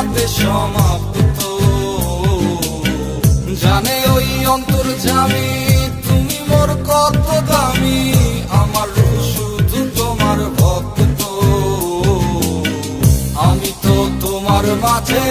তোমাতে সমাপ্ত। জানে ওই অন্তর জামি, তুমি মোর কত দামি, আমার শুধু তোমার ভক্ত। আমি তো তোমার মাঝে